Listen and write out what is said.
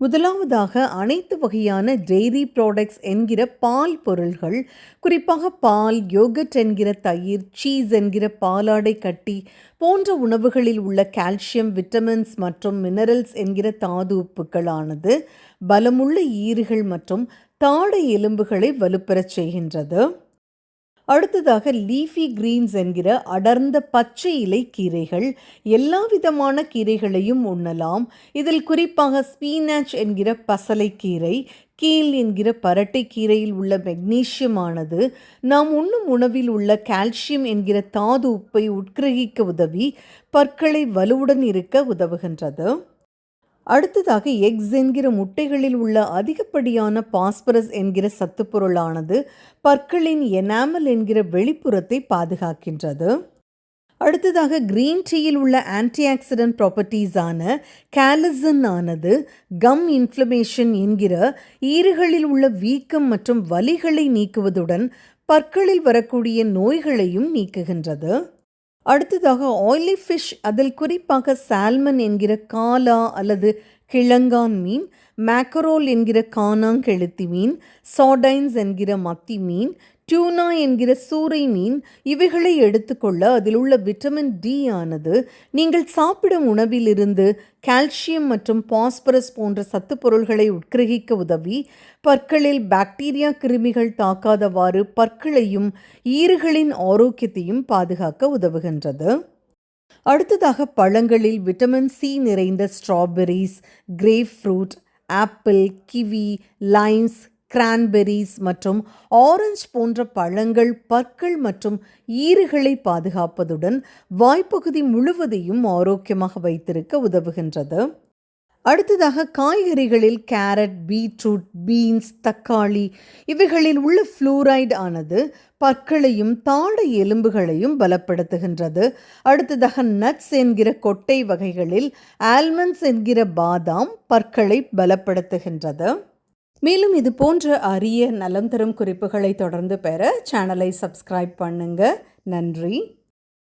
முதலாவதாக அனைத்து வகையான டெய்ரி ப்ராடக்ட்ஸ் என்கிற பால் பொருள்கள் குறிப்பாக பால் யோகட் என்கிற தயிர் சீஸ் என்கிற பாலாடை கட்டி போன்ற உணவுகளில் உள்ள கால்சியம் விட்டமின்ஸ் மற்றும் மினரல்ஸ் என்கிற தாது உப்புக்களானது பலமுள்ள ஈறுகள் மற்றும் தாடை எலும்புகளை வலுப்பெறச் செய்கின்றது. அடுத்ததாக லீஃபி கிரீன்ஸ் என்கிற அடர்ந்த பச்சை இலை கீரைகள். எல்லா விதமான கீரைகளையும் உண்ணலாம். இதில் குறிப்பாக ஸ்பீனாச் என்கிற பசலைக்கீரை கீல் என்கிற பரட்டை கீரையில் உள்ள மெக்னீஷியமானது நாம் உண்ணும் உணவில் உள்ள கால்சியம் என்கிற தாது உப்பை உட்கிரகிக்க உதவி பற்களை வலுவுடன் இருக்க உதவுகின்றது. அடுத்ததாக எக்ஸ் என்கிற முட்டைகளில் உள்ள அதிகப்படியான பாஸ்பரஸ் என்கிற சத்துப்பொருளானது பற்களின் எனாமல் என்கிற வெளிப்புறத்தை பாதுகாக்கின்றது. அடுத்ததாக கிரீன் டீயில் உள்ள ஆன்டிஆக்சிடென்ட் ப்ராப்பர்ட்டிஸான கேலசன் ஆனது கம் இன்ஃப்ளமேஷன் என்கிற ஈறுகளில் உள்ள வீக்கம் மற்றும் வலிகளை நீக்குவதுடன் பற்களில் வரக்கூடிய நோய்களையும் நீக்குகின்றது. அடுத்ததாக ஆயிலி ஃபிஷ் அதில் குறிப்பாக சால்மன் என்கிற காலா அல்லது கிழங்கான் மீன் மேக்கரோல் என்கிற காணாங்கெழுத்தி மீன் சாடைன்ஸ் என்கிற மத்தி மீன் டியூனா என்கிற சூறை மீன் இவைகளை எடுத்துக்கொள்ள அதில் உள்ள விட்டமின் டி ஆனது நீங்கள் சாப்பிடும் உணவிலிருந்து கால்சியம் மற்றும் பாஸ்பரஸ் போன்ற சத்து பொருள்களை உட்கிரகிக்க உதவி பற்களில் பாக்டீரியா கிருமிகள் தாக்காதவாறு பற்களையும் ஈறுகளின் ஆரோக்கியத்தையும் பாதுகாக்க உதவுகின்றது. அடுத்ததாக பழங்களில் விட்டமின் சி நிறைந்த strawberries grapefruit apple kiwi limes cranberries மற்றும் ஆரஞ்சு போன்ற பழங்கள் பற்கள் மற்றும் ஈறுகளை பாதுகாப்பதுடன் வாய்ப்பகுதி முழுவதையும் ஆரோக்கியமாக வைத்திருக்க உதவுகின்றது. அடுத்ததாக காய்கறிகளில் கேரட் பீட்ரூட் பீன்ஸ் தக்காளி இவைகளில் உள்ள ஃப்ளூரைடு ஆனது பற்களையும் தாடை எலும்புகளையும் பலப்படுத்துகின்றது. அடுத்ததாக நட்ஸ் என்கிற கொட்டை வகைகளில் ஆல்மண்ட்ஸ் என்கிற பாதாம் பற்களை பலப்படுத்துகின்றது. மேலும் இது போன்ற அரிய நலம் தரும் குறிப்புகளை தொடர்ந்து பெற சேனலை சப்ஸ்கிரைப் பண்ணுங்கள் நன்றி.